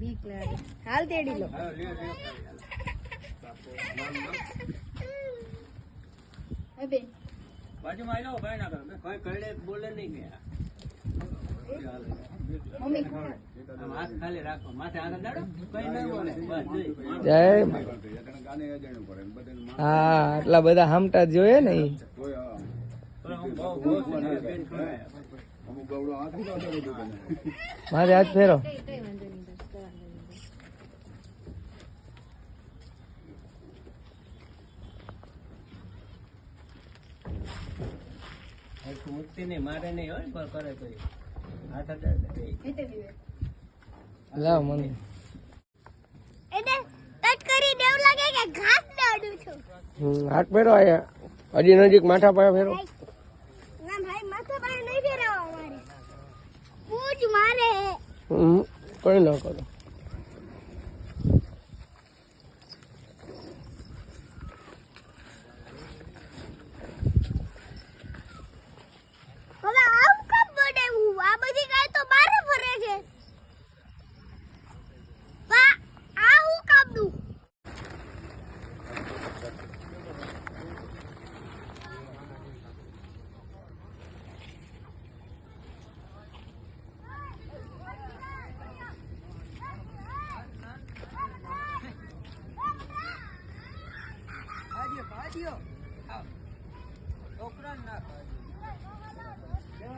બીક લાગે હાલ તેડી લો. બેન. બાજુમાં આવી લો ભાઈ ના કરો કઈ કરડે બોલે નહીં મા. હા આટલા બધા હામટા જોઈએ ને. મારે હાથ ફેરો કઈ કઈ વાંધો નહીં બસ કઈ વાંધો નહીં બસ. હરખું મુક્તિ નહીં મારે નહીં હોય પણ કરે તો હાથ અડાડે તો ઈ. એ તે વિવેક. લાવ મને. એને કટ કરી દેવું લાગે કે ઘાસ દાડું છું. હમ, હાથ ફેરો અહીંયા હજી નજીક માથા પાસે ફેરો. ના ભાઈ માથા પર નહીં ફેરવવા મારે પૂજ મારે. હમ, કઈ ના કરો હવે આમ કેમ બનાવ્યું આ બધી ગાય તો બારે ફરે છે વા આ હું કામનું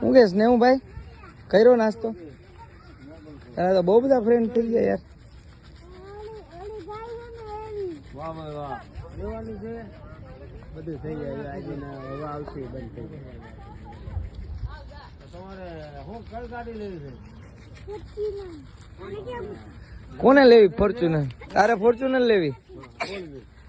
હું ને હું ભાઈ? કર્યો નાસ્તો? તારા તો બહુ બધા ફ્રેન્ડ થઈ ગયા યાર. ઓલી ગાય છે ને એની વાહ વાહ. લેવાનું છે. બધું થઈ જાય આજે હવે આવશે બંધ થઈ જાય તમારે હું કઈ ગાડી લેવી છે? કુચી ના અને કેમ કોને લેવી? ફોર્ચ્યુનર. તારે ફોર્ચ્યુનર લેવી?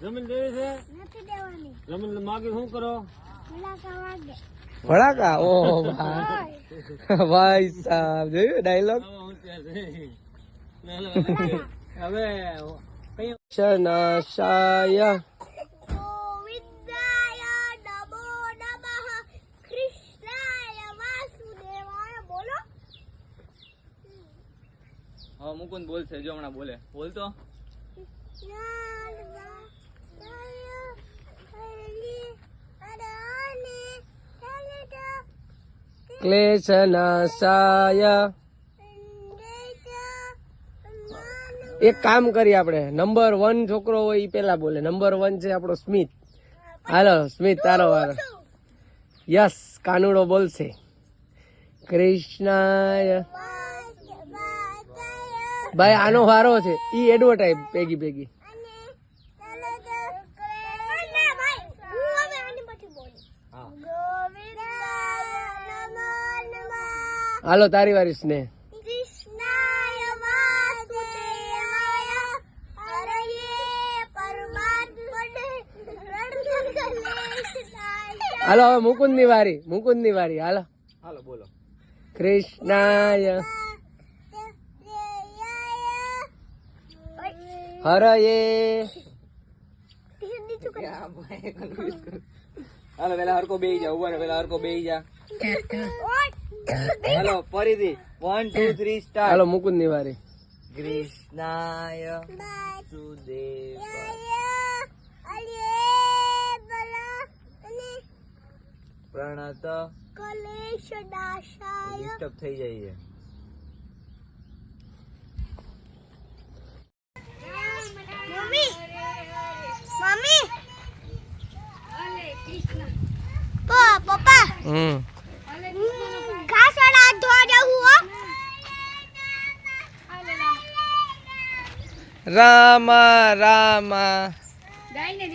જમીન લેવી છે? નથી દેવાની જમીન માગે શું કરો? ફળાકા વાગે ઓ ભાઈ. ભાઈ. સાહેબ જોયું ડાયલોગ? હવે શનશાય મુકુંદ બોલશે જો હમણાં બોલે. બોલતો? ક્લેશનાશાય એક કામ કરીએ આપણે નંબર વન છોકરો હોય એ પેલા બોલે. નંબર વન છે આપણો સ્મિત હાલો સ્મિત તારો વારો યસ કાનુડો બોલશે. કૃષ્ણાય. ભાઈ આનો વારો છે. ઈ એડવર્ટાઈઝ પેગી પેગી હાલો તારી વારી સ્નેહ. હાલો હવે મુકુંદની વારી મુકુંદની વારી હાલો. હાલો બોલો. કૃષ્ણાય. હરયે. હાલો પેલા હરકો બેહી જા ઊભા પેલા હરકો બેહી જા. હાલો ફરીથી. One two three star hello Mukund નિવારી. કૃષ્ણાય સુદેવ. પ્રણત. કલેશ ડિસ્ટર્બ થઈ જાય મમ્મી રામા રામા. ગાયને જ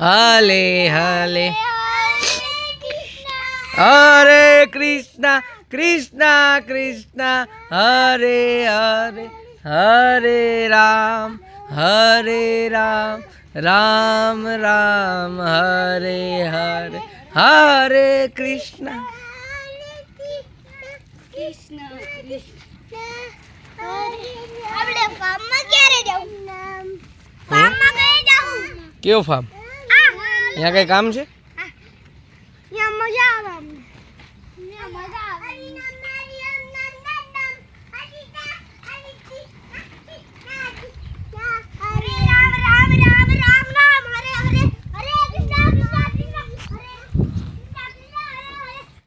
हले हरे। हरे कृष्णा कृष्णा कृष्णा। हरे हरे हरे राम हरे राम राम राम। हरे हरे हरे कृष्णा। कृष्णा कृष्णा क्यों फार्म અહીંયા કઈ કામ છે?